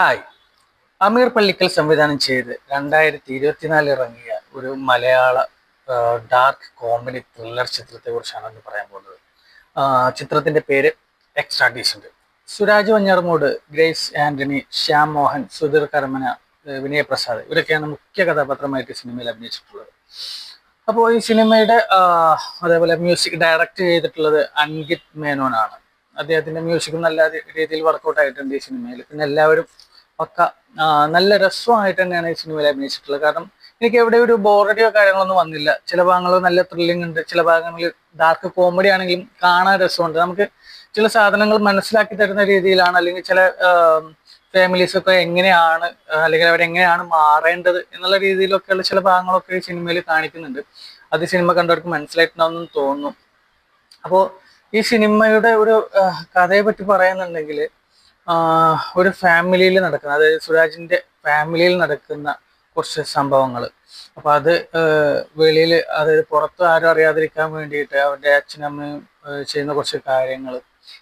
Hi അമീർ പള്ളിക്കൽ സംവിധാനം ചെയ്ത് രണ്ടായിരത്തി ഇരുപത്തിനാല് ഇറങ്ങിയ ഒരു മലയാള ഡാർക്ക് കോമഡി ത്രില്ലർ ചിത്രത്തെ കുറിച്ചാണ് ഇന്ന് പറയാൻ പോകുന്നത്. ചിത്രത്തിന്റെ പേര് എക്സ്ട്രാ ഡീസന്റ് സുരാജ് വഞ്ഞാർമോട് ഗ്രേസ് ആന്റണി ശ്യാം മോഹൻ സുധീർ കർമ്മന വിനയപ്രസാദ് വിനയ പ്രസാദ് ഇവരൊക്കെയാണ് മുഖ്യ കഥാപാത്രമായിട്ട് സിനിമയിൽ അഭിനയിച്ചിട്ടുള്ളത്. അപ്പോൾ ഈ സിനിമയുടെ അതേപോലെ മ്യൂസിക് ഡയറക്റ്റ് ചെയ്തിട്ടുള്ളത് അൻകിത് മേനോനാണ്. അദ്ദേഹത്തിന്റെ മ്യൂസിക് നല്ല രീതിയിൽ വർക്കൗട്ട് ആയിട്ടുണ്ട് ഈ സിനിമയിൽ. പിന്നെ എല്ലാവരും പക്ക നല്ല രസമായിട്ട് തന്നെയാണ് ഈ സിനിമയിൽ അഭിനയിച്ചിട്ടുള്ളത്. കാരണം എനിക്ക് എവിടെ ഒരു ബോറടിയോ കാര്യങ്ങളൊന്നും വന്നില്ല. ചില ഭാഗങ്ങൾ നല്ല ത്രില്ലിംഗ് ഉണ്ട് ചില ഭാഗങ്ങളിൽ ഡാർക്ക് കോമഡി ആണെങ്കിലും കാണാൻ രസമുണ്ട്. നമുക്ക് ചില സാധനങ്ങൾ മനസ്സിലാക്കി തരുന്ന രീതിയിലാണ് അല്ലെങ്കിൽ ചില ഫാമിലീസ് ഒക്കെ എങ്ങനെയാണ് അല്ലെങ്കിൽ അവരെങ്ങനെയാണ് മാറേണ്ടത് എന്നുള്ള രീതിയിലൊക്കെയുള്ള ചില ഭാഗങ്ങളൊക്കെ ഈ സിനിമയിൽ കാണിക്കുന്നുണ്ട്. അത് സിനിമ കണ്ടവർക്ക് മനസ്സിലായിട്ടുണ്ടാവുമെന്ന് തോന്നുന്നു. അപ്പോൾ ഈ സിനിമയുടെ ഒരു കഥയെ പറ്റി പറയുന്നുണ്ടെങ്കിൽ ഒരു ഫാമിലിയിൽ നടക്കുന്ന അതായത് സുരാജിന്റെ ഫാമിലിയിൽ നടക്കുന്ന കുറച്ച് സംഭവങ്ങൾ അപ്പോൾ അത് വെളിയിൽ അതായത് പുറത്ത് ആരും അറിയാതിരിക്കാൻ വേണ്ടിയിട്ട് അവരുടെ അച്ഛനമ്മയും ചെയ്യുന്ന കുറച്ച് കാര്യങ്ങൾ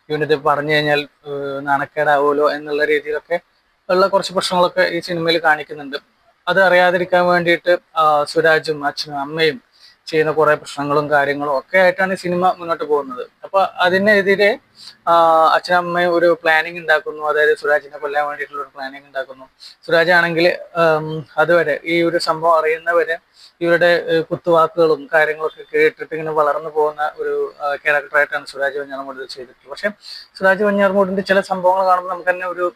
ഇവനിത് പറഞ്ഞു കഴിഞ്ഞാൽ നാണക്കേടാവുമല്ലോ എന്നുള്ള രീതിയിലൊക്കെ ഉള്ള കുറച്ച് പ്രശ്നങ്ങളൊക്കെ ഈ സിനിമയിൽ കാണിക്കുന്നുണ്ട്. അത് അറിയാതിരിക്കാൻ വേണ്ടിയിട്ട് സുരാജും അച്ഛനും അമ്മയും ചെയ്യുന്ന കുറെ പ്രശ്നങ്ങളും കാര്യങ്ങളും ഒക്കെ ആയിട്ടാണ് സിനിമ മുന്നോട്ട് പോകുന്നത്. അപ്പൊ അതിനെതിരെ അച്ഛനമ്മയും അച്ഛനും ഒരു പ്ലാനിങ് ഉണ്ടാക്കുന്നു. അതായത് സുരാജിനെ കൊല്ലാൻ വേണ്ടിയിട്ടുള്ള ഒരു പ്ലാനിങ് ഉണ്ടാക്കുന്നു. സുരാജ് ആണെങ്കിൽ അതുവരെ ഈ ഒരു സംഭവം അറിയുന്നവരെ ഇവരുടെ കുത്തുവാക്കുകളും കാര്യങ്ങളൊക്കെ കേട്ടിട്ട് ഇങ്ങനെ വളർന്നു പോകുന്ന ഒരു ക്യാരക്ടറായിട്ടാണ് സുരാജ് വഞ്ഞാറമൂട് ചെയ്തിട്ടുള്ളത്. പക്ഷെ സുരാജ് വഞ്ഞാറമൂടിന്റെ ചില സംഭവങ്ങൾ കാണുമ്പോൾ നമുക്ക് തന്നെ ഒരു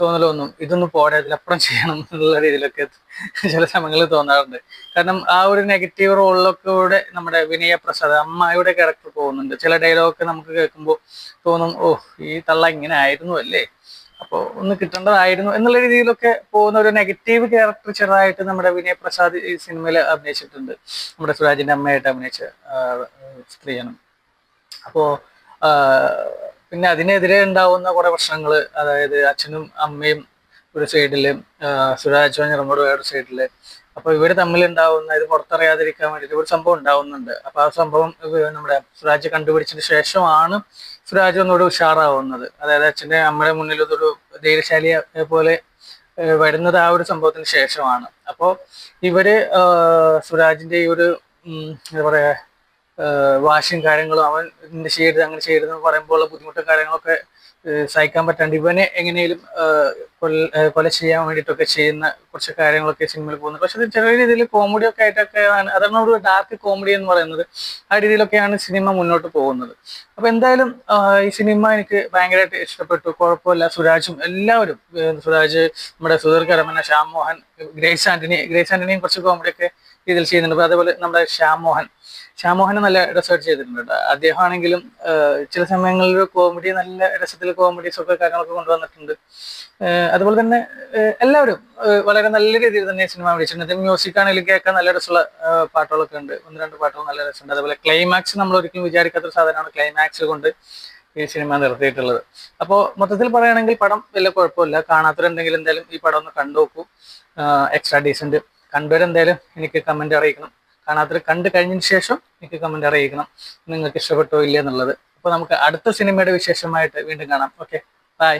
തോന്നലൊന്നും ഇതൊന്നും പോരാ ഇതിലപ്പുറം ചെയ്യണം എന്നുള്ള രീതിയിലൊക്കെ ചില സമയങ്ങളിൽ തോന്നാറുണ്ട്. കാരണം ആ ഒരു നെഗറ്റീവ് റോളിലൊക്കെ കൂടെ നമ്മുടെ വിനയ പ്രസാദ് അമ്മായിയുടെ ക്യാരക്ടർ പോകുന്നുണ്ട്. ചില ഡയലോഗൊക്കെ നമുക്ക് കേൾക്കുമ്പോൾ തോന്നും ഓ ഈ തള്ള ഇങ്ങനെ ആയിരുന്നു അല്ലേ? അപ്പോൾ ഒന്ന് കിട്ടേണ്ടതായിരുന്നു എന്നുള്ള രീതിയിലൊക്കെ പോകുന്ന ഒരു നെഗറ്റീവ് ക്യാരക്ടർ ചെറുതായിട്ട് നമ്മുടെ വിനയ പ്രസാദ് ഈ സിനിമയിൽ അഭിനയിച്ചിട്ടുണ്ട്. നമ്മുടെ സുരാജിന്റെ അമ്മയായിട്ട് അഭിനയിച്ച സ്ത്രീയാണ്. അപ്പോ ആ, പിന്നെ അതിനെതിരെ ഉണ്ടാവുന്ന കുറെ പ്രശ്നങ്ങൾ അതായത് അച്ഛനും അമ്മയും ഒരു സൈഡിൽ സുരാജ് വഞ്ഞറമ്മോട് വേറെ സൈഡിൽ. അപ്പൊ ഇവർ തമ്മിൽ ഉണ്ടാവുന്ന ഇത് പുറത്തറിയാതിരിക്കാൻ വേണ്ടിയിട്ട് ഒരു സംഭവം ഉണ്ടാവുന്നുണ്ട്. അപ്പൊ ആ സംഭവം നമ്മുടെ സുരാജ് കണ്ടുപിടിച്ചതിന് ശേഷമാണ് സുരാജ് ഒന്നുകൂടി ഉഷാറാവുന്നത്. അതായത് അച്ഛന്റെ അമ്മയുടെ മുന്നിൽ ഒരു ധൈര്യശാലിയെ പോലെ വരുന്നത് ആ ഒരു സംഭവത്തിന് ശേഷമാണ്. അപ്പോൾ ഇവർ സുരാജിന്റെ ഈ ഒരു എന്താ പറയാ വാശിയും കാര്യങ്ങളും അവൻ ഇങ്ങനെ ചെയ്യരുത് അങ്ങനെ ചെയ്യരുത് എന്ന് പറയുമ്പോൾ ഉള്ള ബുദ്ധിമുട്ടും കാര്യങ്ങളൊക്കെ സഹിക്കാൻ പറ്റാണ്ട് ഇവനെ എങ്ങനെയും കൊല ചെയ്യാൻ വേണ്ടിയിട്ടൊക്കെ ചെയ്യുന്ന കുറച്ച് കാര്യങ്ങളൊക്കെ സിനിമയിൽ പോകുന്നത് പക്ഷെ ചെറിയ രീതിയിൽ കോമഡി ഒക്കെ ആയിട്ടൊക്കെ അതാണ് ഒരു ഡാർക്ക് കോമഡി എന്ന് പറയുന്നത്. ആ രീതിയിലൊക്കെയാണ് സിനിമ മുന്നോട്ട് പോകുന്നത്. അപ്പൊ എന്തായാലും ഈ സിനിമ എനിക്ക് ഭയങ്കരമായിട്ട് ഇഷ്ടപ്പെട്ടു. കുഴപ്പമില്ല. സുരാജും എല്ലാവരും സുരാജ് നമ്മുടെ സുധീർ കരമന ശ്യാം മോഹൻ ഗ്രേസ് ആന്റണി ഗ്രേസ് ആന്റണിയും കുറച്ച് കോമഡി ഇതിൽ ചെയ്യുന്നുണ്ട്. അതേപോലെ നമ്മുടെ ശ്യാം മോഹൻ ശ്യാം മോഹൻ നല്ല റിസർച്ച് ചെയ്തിട്ടുണ്ട്. അദ്ദേഹം ആണെങ്കിലും ചില സമയങ്ങളിൽ കോമഡി നല്ല രസത്തിൽ കോമഡീസ് ഒക്കെ കാര്യങ്ങളൊക്കെ കൊണ്ടുവന്നിട്ടുണ്ട്. അതുപോലെ തന്നെ എല്ലാവരും വളരെ നല്ല രീതിയിൽ തന്നെ സിനിമ വിളിച്ചിട്ടുണ്ട് മ്യൂസിക് ആണെങ്കിലും കേൾക്കാൻ നല്ല രസമുള്ള പാട്ടുകളൊക്കെ ഉണ്ട്. ഒന്ന് രണ്ട് പാട്ടുകൾ നല്ല രസമുണ്ട്. അതുപോലെ ക്ലൈമാക്സ് നമ്മൾ ഒരിക്കലും വിചാരിക്കാത്ത സാധനമാണ് ക്ലൈമാക്സ് കൊണ്ട് ഈ സിനിമ നിർത്തിയിട്ടുള്ളത്. അപ്പോൾ മൊത്തത്തിൽ പറയുകയാണെങ്കിൽ പടം വലിയ കുഴപ്പമില്ല. കാണാത്തവരുണ്ടെങ്കിൽ എന്തായാലും ഈ പടം ഒന്ന് കണ്ടു നോക്കൂ. എക്സ്ട്രാ ഡീസന്റ് കണ്ടവരെന്തായാലും എനിക്ക് കമന്റ് അറിയിക്കണം. കാണാത്തവർ കണ്ടു കഴിഞ്ഞതിന് ശേഷം എനിക്ക് കമന്റ് അറിയിക്കണം. നിങ്ങൾക്ക് ഇഷ്ടപ്പെട്ടോ ഇല്ല എന്നുള്ളത്. അപ്പോൾ നമുക്ക് അടുത്ത സിനിമയുടെ വിശേഷമായിട്ട് വീണ്ടും കാണാം. Okay bye